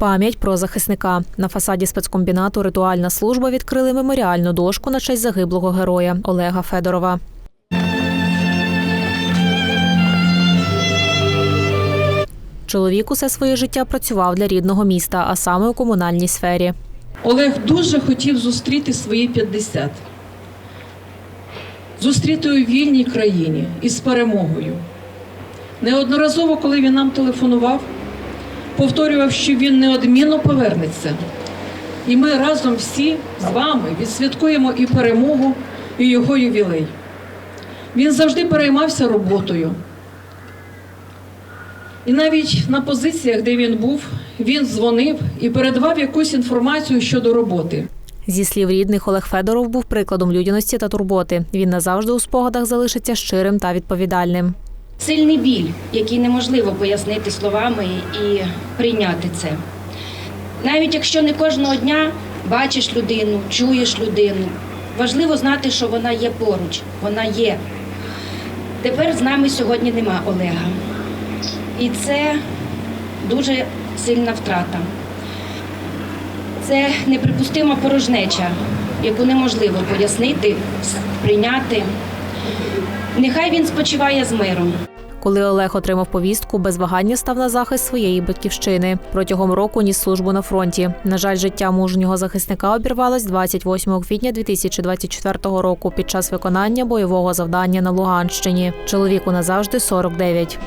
Пам'ять про захисника на фасаді спецкомбінату Ритуальна служба відкрили меморіальну дошку на честь загиблого героя Олега Федорова. Чоловік усе своє життя працював для рідного міста, а саме у комунальній сфері. Олег дуже хотів зустріти свої 50. Зустріти у вільній країні із перемогою. Неодноразово, коли він нам телефонував, повторював, що він неодмінно повернеться. І ми разом всі з вами відсвяткуємо і перемогу, і його ювілей. Він завжди переймався роботою. І навіть на позиціях, де він був, він дзвонив і передавав якусь інформацію щодо роботи. Зі слів рідних, Олег Федоров був прикладом людяності та турботи. Він назавжди у спогадах залишиться щирим та відповідальним. Сильний біль, який неможливо пояснити словами і прийняти це. Навіть якщо не кожного дня бачиш людину, чуєш людину, важливо знати, що вона є поруч, вона є. Тепер з нами сьогодні нема Олега. І це дуже сильна втрата. Це неприпустима порожнеча, яку неможливо пояснити, прийняти. Нехай він спочиває з миром. Коли Олег отримав повістку, без вагання став на захист своєї батьківщини. Протягом року ніс службу на фронті. На жаль, життя мужнього захисника обірвалось 28 квітня 2024 року під час виконання бойового завдання на Луганщині. Чоловіку назавжди 49.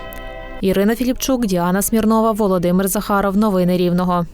Ірина Філіпчук, Діана Смірнова, Володимир Захаров. Новини Рівного.